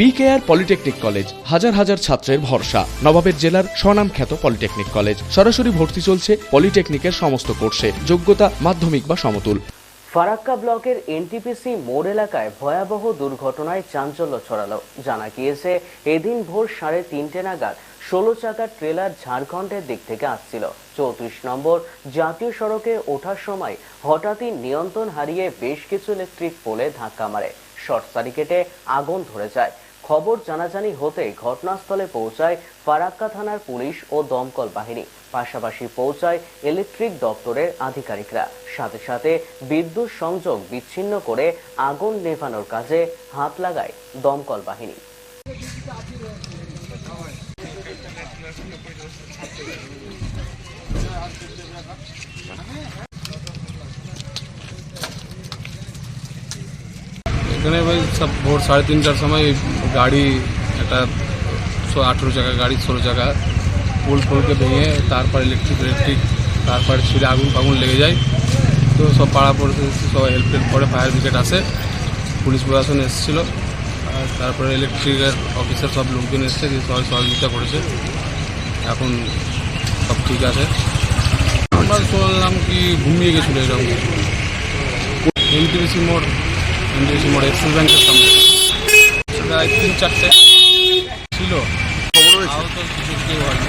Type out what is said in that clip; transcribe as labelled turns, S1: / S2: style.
S1: BKR polytechnic college হাজার হাজার ছাত্রের ভরসা। নবাবের জেলার স্বনামখ্যাত পলিটেকনিক কলেজ সরাসরি ভর্তি চলছে পলিটেকনিকের সমস্ত কোর্সে। যোগ্যতা মাধ্যমিক বা সমতুল।
S2: ফারাক্কা ব্লকের এনটিপিসি মোড় এলাকায় ভয়াবহ দুর্ঘটনায় চাঞ্চল্য ছড়ালো। জানা গিয়েছে, এদিন ভোর সাড়ে তিনটে নাগাদ ষোলো চাকার ট্রেলার ঝাড়খণ্ডের দিক থেকে আসছিল। চৌত্রিশ নম্বর জাতীয় সড়কে ওঠার সময় হঠাৎই নিয়ন্ত্রণ হারিয়ে বেশ কিছু ইলেকট্রিক পোলে ধাক্কা মারে। শর্ট সার্কিটে আগুন ধরে যায়। খবর জানাজানি হতে ঘটনাস্থলে পৌঁছায় ফারাক্কা থানার পুলিশ ও দমকল বাহিনী। পাশাপাশি পৌঁছায় ইলেকট্রিক দপ্তরের আধিকারিকরা। সাথে সাথে বিদ্যুৎ সংযোগ বিচ্ছিন্ন করে আগুন নেভানোর কাজে হাত লাগায় দমকল বাহিনী।
S3: এখানে ওই সব ভোর সাড়ে তিনটার সময় গাড়ি একটা আঠেরো চাকা গাড়ি, ষোলো চাকা পোল ফোলকে ভেঙে তারপর ইলেকট্রিক ইলেকট্রিক তারপরে ছিঁড়ে আগুন ফাগুন লেগে যায়। তো সব পাড়া পড়ছে সব হেল্প টেল্প করে ফায়ার ব্রিগেড আসে। পুলিশ প্রশাসন এসেছিল। আর তারপরে ইলেকট্রিকের অফিসার সব লোকজন এসছে, দিয়ে সবাই সহযোগিতা করেছে। এখন সব ঠিক আছে। আমরা শুনলাম কি ঘুমিয়ে গেছিল এরকম। এনটিভিসি মোড় এনটিভিসি মোড় এক্সিস ব্যাংকের সামনে। প্রায় তিন চারটে ছিল আহত কিছু কেউ হয়নি।